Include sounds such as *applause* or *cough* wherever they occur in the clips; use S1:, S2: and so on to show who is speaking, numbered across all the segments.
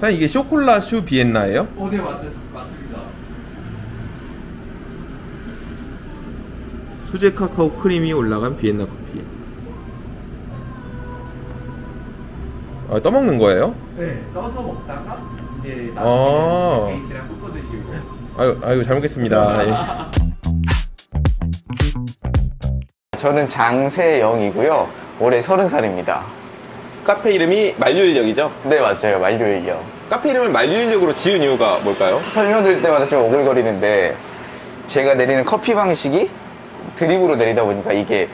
S1: 사장님 이게 쇼콜라 슈 비엔나예요?
S2: 어, 네, 맞, 맞습니다.
S1: 수제 카카오 크림이 올라간 비엔나 커피. 아, 떠먹는 거예요?
S2: 네, 떠서 먹다가 이제
S1: 아.
S2: 나중에 베이스랑 섞어 드시고.
S1: 아유, 아유 잘 먹겠습니다. *laughs* 예.
S3: 저는 장세영이고요. 올해 서른 살입니다.
S1: 카페 이름이 만류인력이죠?
S3: 네, 맞아요. 만료일요.
S1: 카페 이름을 만류인력으로 지은 이유가 뭘까요?
S3: 설명드릴 때마다 좀 오글거리는데 제가 내리는 커피 방식이 드립으로 내리다 보니까 이게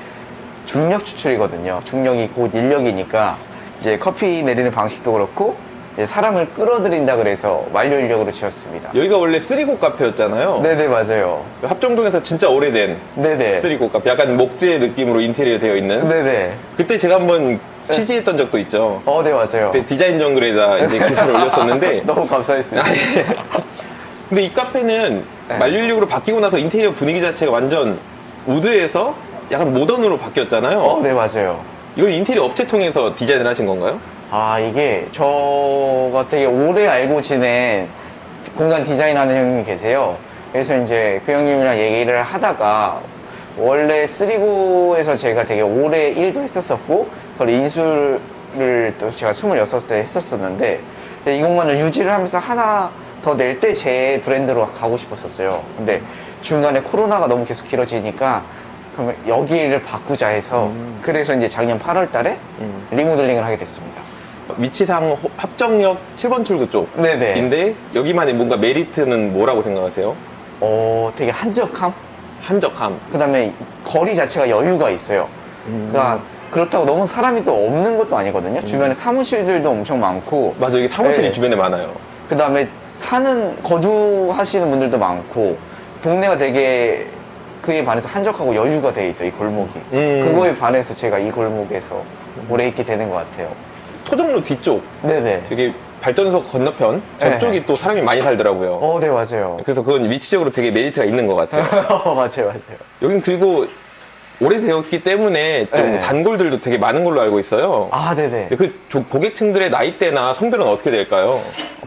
S3: 중력 추출이거든요. 중력이 곧 인력이니까 이제 커피 내리는 방식도 그렇고 사람을 끌어들인다 그래서 만료 인력으로 지었습니다.
S1: 여기가 원래 쓰리고 카페였잖아요.
S3: 네네 맞아요.
S1: 합정동에서 진짜 오래된
S3: 네네.
S1: 쓰리고 카페. 약간 목재 느낌으로 인테리어 되어 있는.
S3: 네네.
S1: 그때 제가 한번 취재했던 적도 있죠.
S3: 어, 네 맞아요.
S1: 그때 디자인 정글에다 이제 기사를 올렸었는데. *laughs*
S3: 너무 감사했습니다.
S1: 아, 예. 근데 이 카페는
S3: 네.
S1: 만류인력으로 바뀌고 나서 인테리어 분위기 자체가 완전 우드에서 약간 모던으로 바뀌었잖아요.
S3: 어, 네 맞아요.
S1: 이건 인테리어 업체 통해서 디자인을 하신 건가요?
S3: 아 이게 저가 되게 오래 알고 지낸 공간 디자인하는 형님이 계세요. 그래서 이제 그 형님이랑 얘기를 하다가 원래 쓰리고에서 제가 되게 오래 일도 했었었고 그걸 인수를 또 제가 26살 때 했었었는데 이 공간을 유지를 하면서 하나 더 낼 때 제 브랜드로 가고 싶었었어요. 근데 중간에 코로나가 너무 계속 길어지니까 그러면 여기를 바꾸자 해서 그래서 이제 작년 8월 달에
S1: 음.
S3: 리모델링을 하게 됐습니다.
S1: 위치상 호- 합정역 7번 출구
S3: 네네.
S1: 쪽인데 여기만의 뭔가 메리트는 뭐라고 생각하세요?
S3: 어, 되게 한적함?
S1: 한적함.
S3: 그 다음에 거리 자체가 여유가 있어요. 그러니까 그렇다고 너무 사람이 또 없는 것도 아니거든요. 주변에 사무실들도 엄청 많고,
S1: 맞아 여기 사무실이
S3: 네.
S1: 주변에 많아요.
S3: 그 다음에 사는, 거주하시는 분들도 많고, 동네가 되게 그에 반해서 한적하고 여유가 돼 있어요, 이 골목이.
S1: 음.
S3: 그거에 반해서 제가 이 골목에서 오래 있게 되는 것 같아요.
S1: 토종로 뒤쪽
S3: 네네.
S1: 여기 발전소 건너편
S3: 네.
S1: 저쪽이 또 사람이 많이 살더라고요.
S3: 어, 네, 맞아요.
S1: 그래서 그건 위치적으로 되게 메리트가 있는 것 같아요. *laughs*
S3: 맞아요, 맞아요.
S1: 여긴 그리고 오래되었기 때문에 좀
S3: 네.
S1: 단골들도 되게 많은 걸로 알고 있어요.
S3: 아, 네네.
S1: 근데 그 조- 고객층들의 나이대나 성별은 어떻게 될까요?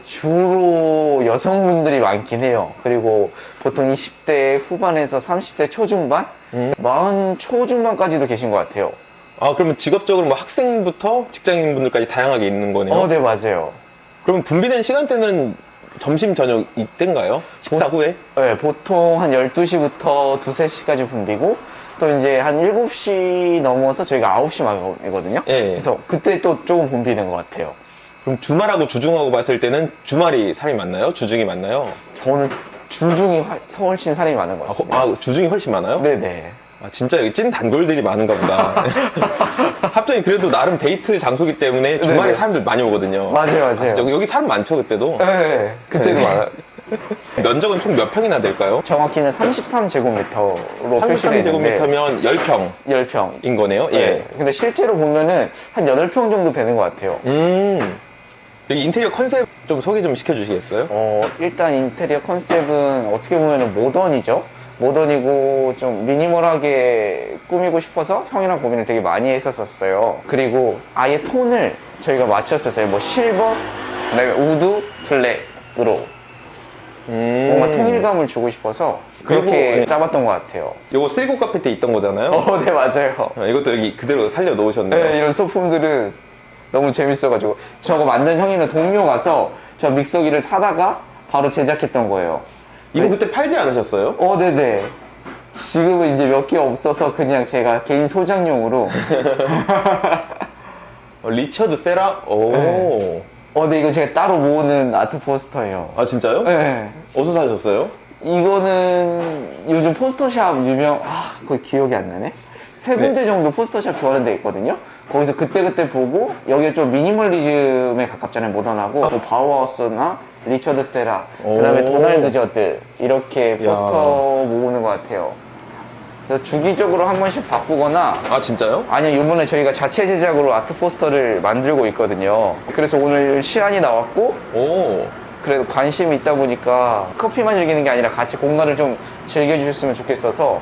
S3: 주로 여성분들이 많긴 해요. 그리고 보통 20대 후반에서 30대 초중반?
S1: 음.
S3: 40 초중반까지도 계신 것 같아요.
S1: 아 그러면 직업적으로 뭐 학생부터 직장인분들까지 다양하게 있는 거네요.
S3: 어, 네, 맞아요.
S1: 그러면 분비된 시간대는 점심 저녁 이때인가요? 식사 후에?
S3: 네, 보통 한 12시부터 2, 3시까지 분비고, 또 이제 한 7시 넘어서 저희가 9시 마감이거든요.
S1: 예.
S3: 그래서 그때 또 조금 분비는 것 같아요.
S1: 그럼 주말하고 주중하고 봤을 때는 주말이 사람이 많나요? 주중이 많나요?
S3: 저는 주중이 훨- 훨씬 사람이 많은 것
S1: 아,
S3: 같습니다.
S1: 아, 주중이 훨씬 많아요?
S3: 네네.
S1: 아, 진짜 여기 찐 단골들이 많은가 보다. *laughs* 합정이 그래도 나름 데이트 장소기 때문에 주말에
S3: 네네.
S1: 사람들 많이 오거든요.
S3: 맞아요, 맞아요.
S1: 진짜 여기 사람 많죠, 그때도?
S3: 네, 그때도
S1: 네.
S3: 많아요. *laughs*
S1: 면적은 총 몇 평이나 될까요?
S3: 정확히는 33제곱미터로 표시되어 있는데
S1: 33제곱미터면 10평인
S3: 10평.
S1: 거네요? 예.
S3: 예. 근데 실제로 보면은 한 8평 정도 되는 것 같아요.
S1: 음. 여기 인테리어 컨셉 좀 소개 좀 시켜주시겠어요?
S3: 어, 일단 인테리어 컨셉은 어떻게 보면은 모던이죠. 모던이고 좀 미니멀하게 꾸미고 싶어서 형이랑 고민을 되게 많이 했었었어요. 그리고 아예 톤을 저희가 맞췄었어요. 뭐 실버, 그다음에 우드, 블랙으로
S1: 음.
S3: 뭔가 통일감을 주고 싶어서 그렇게
S1: 그리고, 예.
S3: 짜봤던 것 같아요.
S1: 요거 쓸고 카페 때 있던 거잖아요?
S3: 어, 네 맞아요.
S1: 어, 이것도 여기 그대로 살려 놓으셨네요.
S3: 네, 이런 소품들은 너무 재밌어가지고 저거 만든 형이는 동료 가서 저 믹서기를 사다가 바로 제작했던 거예요.
S1: 이거 그때 팔지 않으셨어요?
S3: 어, 네네. 지금은 이제 몇 개 없어서 그냥 제가 개인 소장용으로. *laughs*
S1: 어, 리처드 세라? 오.
S3: 네. 어, 근데 이거 제가 따로 모으는 아트 포스터예요.
S1: 아, 진짜요?
S3: 네.
S1: 어디서 사셨어요?
S3: 이거는 요즘 포스터샵 유명, 아, 그거 기억이 안 나네. 세 군데 정도 포스터샵 좋아하는 데 있거든요. 거기서 그때그때 보고, 여기가 좀 미니멀리즘에 가깝잖아요, 모던하고. 뭐 바우하우스나 리처드 세라, 그 다음에
S1: 오.
S3: 도널드 저드, 이렇게 포스터 모으는 것 같아요. 그래서 주기적으로 한 번씩 바꾸거나,
S1: 아, 진짜요?
S3: 아니요, 이번에 저희가 자체 제작으로 아트 포스터를 만들고 있거든요. 그래서 오늘 시안이 나왔고,
S1: 오.
S3: 그래도 관심이 있다 보니까 커피만 즐기는 게 아니라 같이 공간을 좀 즐겨주셨으면 좋겠어서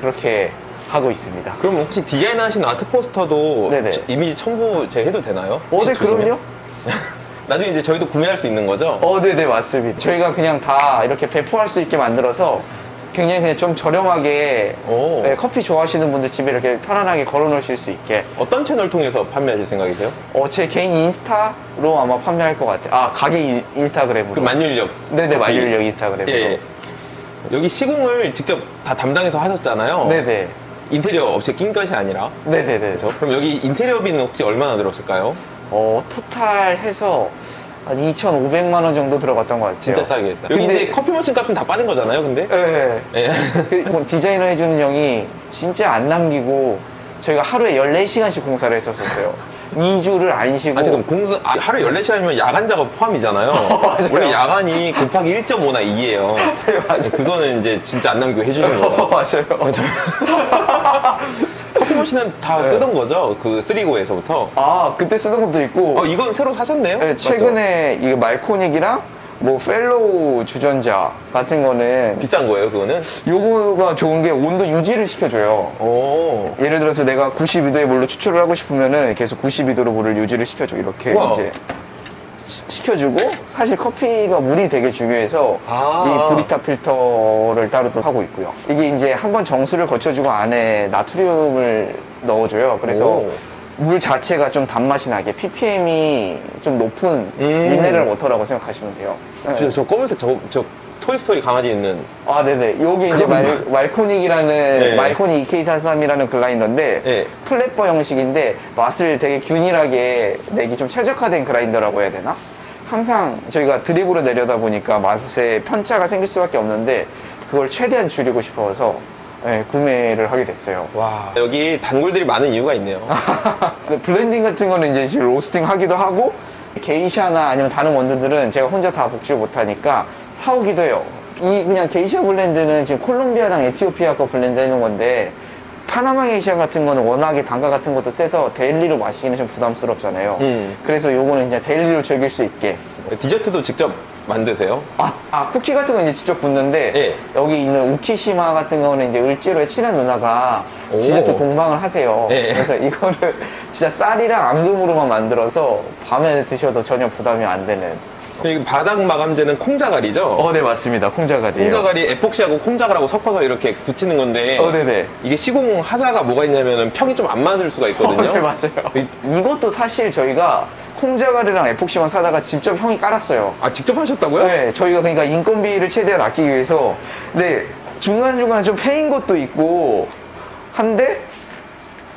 S3: 그렇게 하고 있습니다.
S1: 그럼 혹시 디자인하신 아트 포스터도
S3: 네네.
S1: 저- 이미지 첨부 제가 해도 되나요?
S3: 어, 네,
S1: 혹시 주시면?
S3: 그럼요. *laughs*
S1: 나중에 이제 저희도 구매할 수 있는 거죠?
S3: 어, 네 네, 맞습니다. 저희가 그냥 다 이렇게 배포할 수 있게 만들어서 굉장히 그냥 좀 저렴하게
S1: 오.
S3: 네, 커피 좋아하시는 분들 집에 이렇게 편안하게 걸어 놓으실 수 있게
S1: 어떤 채널 통해서 판매하실 생각이세요?
S3: 어, 제 개인 인스타로 아마 판매할 것 같아요. 아, 가게 인- 인스타그램으로.
S1: 그 만율력.
S3: 네네,
S1: 커피.
S3: 만율력 인스타그램으로.
S1: 예, 예. 여기 시공을 직접 다 담당해서 하셨잖아요.
S3: 네네.
S1: 인테리어 없이 낀 것이 아니라.
S3: 네네네.
S1: 그럼 여기 인테리어비는 혹시 얼마나 들었을까요?
S3: 어, 토탈 해서 한 2,500만 원 정도 들어갔던 것 같아요.
S1: 진짜 싸게 했다. 여기
S3: 근데-
S1: 이제 커피 머신 값은 다 빠진 거잖아요, 근데?
S3: 네.
S1: 예. *laughs*
S3: 그 디자이너 해주는 형이 진짜 안 남기고 저희가 하루에 14시간씩 공사를 했었어요. 2주를 안 쉬고.
S1: 아, 지금 공사, 아, 하루 14시간이면 야간 작업 포함이잖아요. *laughs*
S3: 맞아요.
S1: 원래 야간이 곱하기 1.5나 2예요. *laughs*
S3: 네, 맞아요.
S1: 그거는 이제 진짜 안 남기고 해주신
S3: 어,
S1: 거예요.
S3: 맞아요.
S1: 커피 머신은 다
S3: 네.
S1: 쓰던 거죠? 그 쓰리고에서부터.
S3: 아, 그때 쓰던 것도 있고.
S1: 어, 이건 새로 사셨네요?
S3: 네? 최근에 이 말코닉이랑 뭐 펠로우 주전자 같은 거는
S1: 비싼 거예요, 그거는?
S3: 요거가 좋은 게 온도 유지를 시켜줘요.
S1: 오.
S3: 예를 들어서 내가 92도의 물로 추출을 하고 싶으면은 계속 92도로 물을 유지를 시켜줘. 이렇게
S1: 우와.
S3: 이제 시- 시켜주고 사실 커피가 물이 되게 중요해서
S1: 아.
S3: 이 브리타 필터를 따로 또 하고 있고요. 이게 이제 한 번 정수를 거쳐주고 안에 나트륨을 넣어줘요. 그래서
S1: 오.
S3: 물 자체가 좀 단맛이 나게 ppm이 좀 높은
S1: 음.
S3: 미네랄 워터라고 생각하시면 돼요. 네.
S1: 저, 저 검은색 저, 저 토이스토리 강아지 있는
S3: 아, 네네. 여기 이제 말, 말코닉이라는,
S1: 네.
S3: 말코닉 EK43이라는 글라인더인데,
S1: 네.
S3: 플랫버 형식인데, 맛을 되게 균일하게 내기 좀 최적화된 그라인더라고 해야 되나? 항상 저희가 드립으로 내려다 보니까 맛에 편차가 생길 수밖에 없는데, 그걸 최대한 줄이고 싶어서, 네, 구매를 하게 됐어요.
S1: 와 여기 단골들이 많은 이유가 있네요 *laughs*
S3: 블렌딩 같은 거는 이제 지금 로스팅 하기도 하고 게이샤나 아니면 다른 원두들은 제가 혼자 다 볶지 못하니까 사오기도 해요. 이 그냥 게이샤 블렌드는 지금 콜롬비아랑 에티오피아 거 블렌드 해놓은 건데 파나마 게이샤 같은 거는 워낙에 단가 같은 것도 세서 데일리로 마시기는 좀 부담스럽잖아요.
S1: 음.
S3: 그래서 요거는 이제 데일리로 즐길 수 있게
S1: 디저트도 직접 만드세요?
S3: 아, 아, 쿠키 같은 건 이제 직접 굽는데
S1: 예.
S3: 여기 있는 우키시마 같은 거는 이제 을지로의 친한 누나가
S1: 오.
S3: 디저트 공방을 하세요.
S1: 예.
S3: 그래서 이거를 *laughs* 진짜 쌀이랑 앙금으로만 만들어서 밤에 드셔도 전혀 부담이 안 되는.
S1: 여기 바닥 마감재는 콩자갈이죠?
S3: 어, 네 맞습니다. 콩자갈이에요.
S1: 콩자갈이 에폭시하고 콩자갈하고 섞어서 이렇게 굳히는 건데
S3: 어, 네네.
S1: 이게 시공 하자가 뭐가 있냐면 평이 좀 안 맞을 수가 있거든요.
S3: 어, 네 맞아요.
S1: 이-
S3: 이것도 사실 저희가 콩자갈이랑 에폭시만 사다가 직접 형이 깔았어요.
S1: 아 직접 하셨다고요?
S3: 네, 저희가 그러니까 인건비를 최대한 아끼기 위해서 네 중간중간에 좀 패인 것도 있고 한데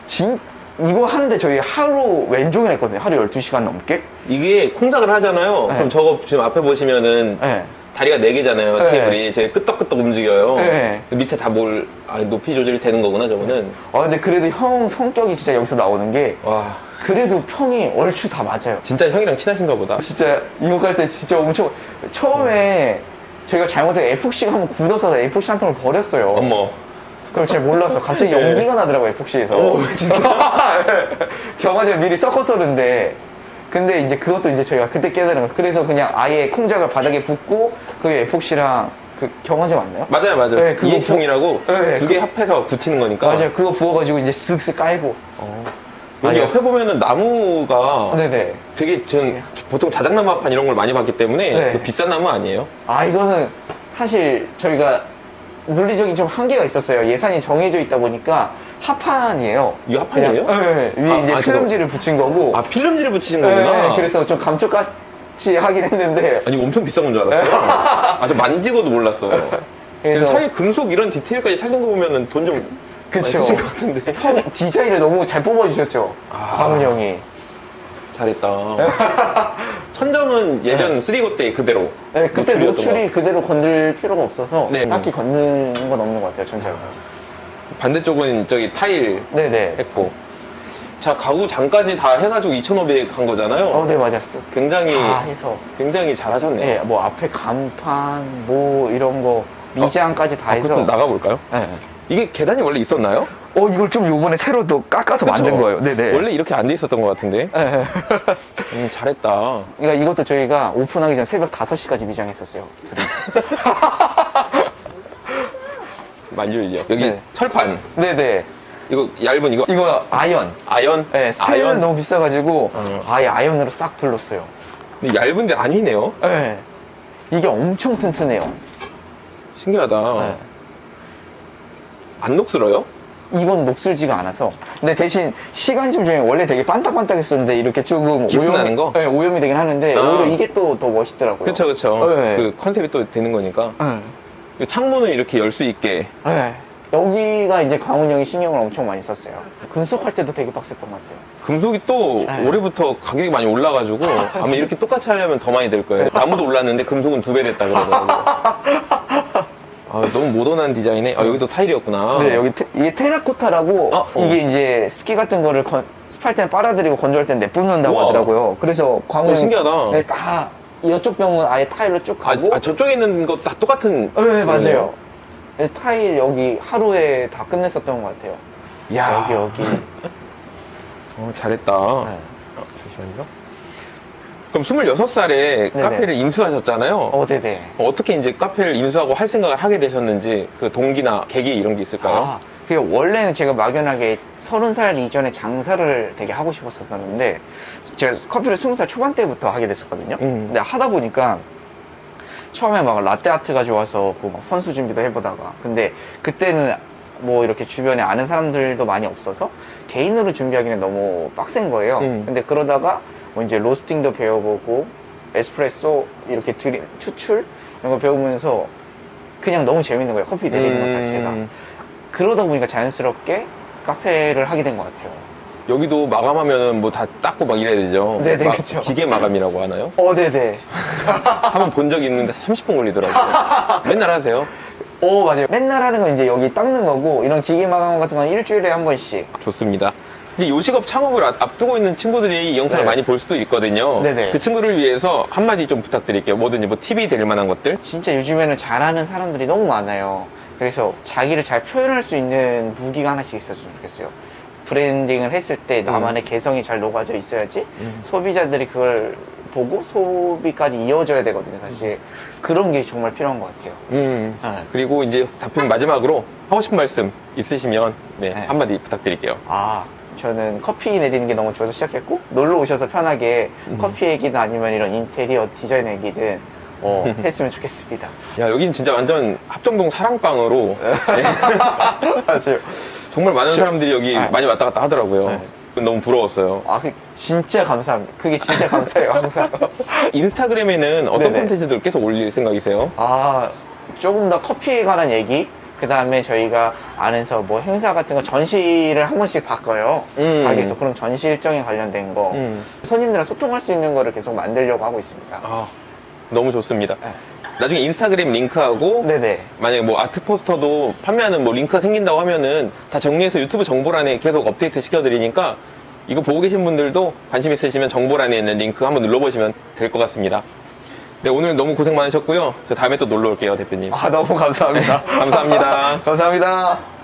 S3: 진 이거 하는데 저희 하루 왼종일 했거든요. 하루 12시간 넘게.
S1: 이게 콩자갈 하잖아요.
S3: 네.
S1: 그럼 저거 지금 앞에 보시면은
S3: 네.
S1: 다리가 네 개잖아요.
S3: 네.
S1: 테이블이 제가 끄떡끄떡 움직여요.
S3: 네.
S1: 그 밑에 다뭘 아, 높이 조절이 되는 거구나 저거는.
S3: 아 근데 그래도 형 성격이 진짜 여기서 나오는 게
S1: 와
S3: 그래도 평이 얼추 다 맞아요.
S1: 진짜 형이랑 친하신가 보다.
S3: 진짜 이거 깔때 진짜 엄청 처음에 저희가 잘못해 에폭시가 한번 굳어서 에폭시 한 평을 버렸어요.
S1: 어머.
S3: 그걸 잘 몰라서 갑자기 연기가 나더라고요, 에폭시에서.
S1: 어머, 진짜? *laughs*
S3: 경화제를 미리 섞었었는데. 근데 이제 그것도 이제 저희가 그때 깨달은 거예요. 그래서 그냥 아예 콩작을 바닥에 붓고, 그게 에폭시랑 그 경화제 맞나요?
S1: 맞아요, 맞아요.
S3: 네, 그거
S1: 이액형이라고
S3: 네,
S1: 두 개 합해서 굳히는 거니까.
S3: 맞아요. 그거 부어가지고 이제 쓱쓱 깔고.
S1: 여기
S3: 맞아요.
S1: 옆에 보면은 나무가
S3: 네네.
S1: 되게 전 보통 자작나무판 이런 걸 많이 봤기 때문에
S3: 네.
S1: 그 비싼 나무 아니에요?
S3: 아, 이거는 사실 저희가 물리적인 좀 한계가 있었어요. 예산이 정해져 있다 보니까 합판이에요.
S1: 이거 합판이에요?
S3: 그냥, 네, 위에
S1: 아,
S3: 이제
S1: 아,
S3: 필름지를 붙인 거고.
S1: 아 필름지를 붙이신
S3: 네,
S1: 거구나.
S3: 그래서 좀 감쪽같이 *laughs* 하긴 했는데.
S1: 아니 엄청 비싼 건 줄 알았어요. *laughs* 아저 만지고도 몰랐어요.
S3: 그래서-
S1: 그래서 사이 금속 이런 디테일까지 살린 거 보면은 돈 좀 많이
S3: 그쵸.
S1: 쓰신 것 같은데. *laughs*
S3: 형 디자인을 너무 잘 뽑아주셨죠.
S1: 아.
S3: 광훈 형이.
S1: 잘했다. 천정은 예전 쓰리고 때 그대로.
S3: 네, 그때
S1: 노출이었던
S3: 노출이 그대로 건들 필요가 없어서
S1: 네.
S3: 딱히 건드는 건 없는 것 같아요, 전체가.
S1: 거. 반대쪽은 저기 타일
S3: 네네.
S1: 했고. 자 가구 장까지 다 해가지고 2,500한 거잖아요.
S3: 어, 네, 맞았어.
S1: 굉장히
S3: 다 해서.
S1: 굉장히 잘하셨네요.
S3: 네, 뭐 앞에 간판, 뭐 이런 거, 미장까지 다
S1: 아,
S3: 해서.
S1: 그럼 나가볼까요?
S3: 네.
S1: 이게 계단이 원래 있었나요?
S3: 어, 이걸 좀 요번에 새로 또 깎아서 만든
S1: 그쵸?
S3: 거예요. 네네.
S1: 원래 이렇게 안 돼 있었던 것 같은데.
S3: 네.
S1: 음, 잘했다.
S3: 그러니까 이것도 저희가 오픈하기 전 새벽 5시까지 미장했었어요. 둘이. *laughs*
S1: 만율력. 여기
S3: 네.
S1: 철판.
S3: 네네.
S1: 이거 얇은 이거
S3: 이거 아이언.
S1: 아연.
S3: 네, 스타일은
S1: 아연?
S3: 너무 비싸가지고
S1: 어.
S3: 아예 아이언으로 싹 둘렀어요.
S1: 근데 얇은데 아니네요.
S3: 네. 이게 엄청 튼튼해요.
S1: 신기하다.
S3: 네.
S1: 안 녹슬어요?
S3: 이건 녹슬지가 않아서. 근데 대신 시간이 좀 전에 원래 되게 반딱반딱했었는데 이렇게 조금
S1: 기스
S3: 오염이,
S1: 나는 거?
S3: 네, 오염이 되긴 하는데
S1: 아.
S3: 오히려 이게 또 더 멋있더라고요.
S1: 그쵸, 그쵸.
S3: 네.
S1: 그 컨셉이 또 되는 거니까.
S3: 네.
S1: 이 창문을 이렇게 열 수 있게.
S3: 네. 여기가 이제 강훈 형이 신경을 엄청 많이 썼어요. 금속할 때도 되게 빡셌던 것 같아요.
S1: 금속이 또
S3: 네.
S1: 올해부터 가격이 많이 올라가지고 *laughs* 아마 이렇게 똑같이 하려면 더 많이 될 거예요. 나무도 올랐는데 금속은 두 배 됐다 그러더라고요. *laughs* 아, 너무 모던한 디자인에 아, 여기도 타일이었구나.
S3: 네, 여기 테- 이게 테라코타라고
S1: 어, 어.
S3: 이게 이제 습기 같은 거를 건, 습할 때는 빨아들이고 건조할 때는 내뿜는다고
S1: 우와.
S3: 하더라고요. 그래서
S1: 어, 신기하다.
S3: 네, 다 이쪽 병은 아예 타일로 쭉
S1: 아,
S3: 가고
S1: 아, 저쪽에 있는 거 다 똑같은.
S3: 네, 맞아요. 그래서 타일 여기 하루에 다 끝냈었던 것 같아요.
S1: 야.
S3: 여기 여기. *laughs*
S1: 어, 잘했다.
S3: 네.
S1: 어, 잠시만요. 그럼 26살에 카페를 인수하셨잖아요.
S3: 어, 네네.
S1: 어, 떻게 이제 카페를 인수하고 할 생각을 하게 되셨는지 그 동기나 계기 이런 게 있을까요?
S3: 아, 그게 원래는 제가 막연하게 서른 살 이전에 장사를 되게 하고 싶었었는데 제가 커피를 스무 살 초반 때부터 하게 됐었거든요.
S1: 음.
S3: 근데 하다 보니까 처음에 막 라떼 아트가 좋아서 그막 선수 준비도 해보다가 근데 그때는 뭐 이렇게 주변에 아는 사람들도 많이 없어서 개인으로 준비하기는 너무 빡센 거예요.
S1: 음.
S3: 근데 그러다가 뭐 이제 로스팅도 배워보고 에스프레소 이렇게 드림 추출 이런 거 배우면서 그냥 너무 재밌는 거예요. 커피 내리는 것 자체가.
S1: 음,
S3: 그러다 보니까 자연스럽게 카페를 하게 된 것 같아요.
S1: 여기도 마감하면은 뭐다 닦고 막 이래야 되죠.
S3: 네네,
S1: 막
S3: 그쵸.
S1: 기계 마감이라고 하나요?
S3: 어, 네네. *laughs*
S1: 한번 본 적이 있는데 30분 걸리더라고요. 맨날 하세요?
S3: 오, 맞아요. 맨날 하는 건 이제 여기 닦는 거고, 이런 기계 마감 같은 건 일주일에 한 번씩.
S1: 좋습니다. 이제 요식업 창업을 앞- 앞두고 있는 친구들이 이 영상을
S3: 네.
S1: 많이 볼 수도 있거든요.
S3: 네네.
S1: 그 친구를 위해서 한마디 좀 부탁드릴게요. 뭐든지 뭐 팁이 될 만한 것들.
S3: 진짜 요즘에는 잘하는 사람들이 너무 많아요. 그래서 자기를 잘 표현할 수 있는 무기가 하나씩 있었으면 좋겠어요. 브랜딩을 했을 때 나만의 개성이 잘 녹아져 있어야지
S1: 음.
S3: 소비자들이 그걸 보고 소비까지 이어져야 되거든요, 사실. 그런 게 정말 필요한 것 같아요.
S1: 음.
S3: 네.
S1: 그리고 이제 답변 마지막으로 하고 싶은 말씀 있으시면 네,
S3: 네.
S1: 한마디 부탁드릴게요.
S3: 아, 저는 커피 내리는 게 너무 좋아서 시작했고, 놀러 오셔서 편하게 커피 얘기든 아니면 이런 인테리어 디자인 얘기든 어, 했으면 좋겠습니다.
S1: 야, 여긴 진짜 완전 합정동 사랑방으로 *laughs* 네.
S3: 맞아요.
S1: 정말 많은 사람들이 여기
S3: 네.
S1: 많이 왔다 갔다 하더라고요.
S3: 네.
S1: 너무 부러웠어요.
S3: 아, 그 진짜 감사합니다. 그게 진짜 *laughs* 감사해요, 항상.
S1: 인스타그램에는 어떤
S3: 네네.
S1: 콘텐츠들 계속 올릴 생각이세요?
S3: 아, 조금 더 커피에 관한 얘기, 그 다음에 저희가 안에서 뭐 행사 같은 거 전시를 한 번씩 바꿔요.
S1: 음.
S3: 가게에서 그럼 전시 일정에 관련된 거,
S1: 음.
S3: 손님들이랑 소통할 수 있는 거를 계속 만들려고 하고 있습니다.
S1: 아, 너무 좋습니다.
S3: 네.
S1: 나중에 인스타그램 링크하고
S3: 네네.
S1: 만약에 뭐 아트 포스터도 판매하는 뭐 링크가 생긴다고 하면은 다 정리해서 유튜브 정보란에 계속 업데이트 시켜드리니까 이거 보고 계신 분들도 관심 있으시면 정보란에 있는 링크 한번 눌러보시면 될 것 같습니다. 네, 오늘 너무 고생 많으셨고요. 저 다음에 또 놀러 올게요, 대표님.
S3: 아, 너무 감사합니다.
S1: 감사합니다. *laughs*
S3: 감사합니다.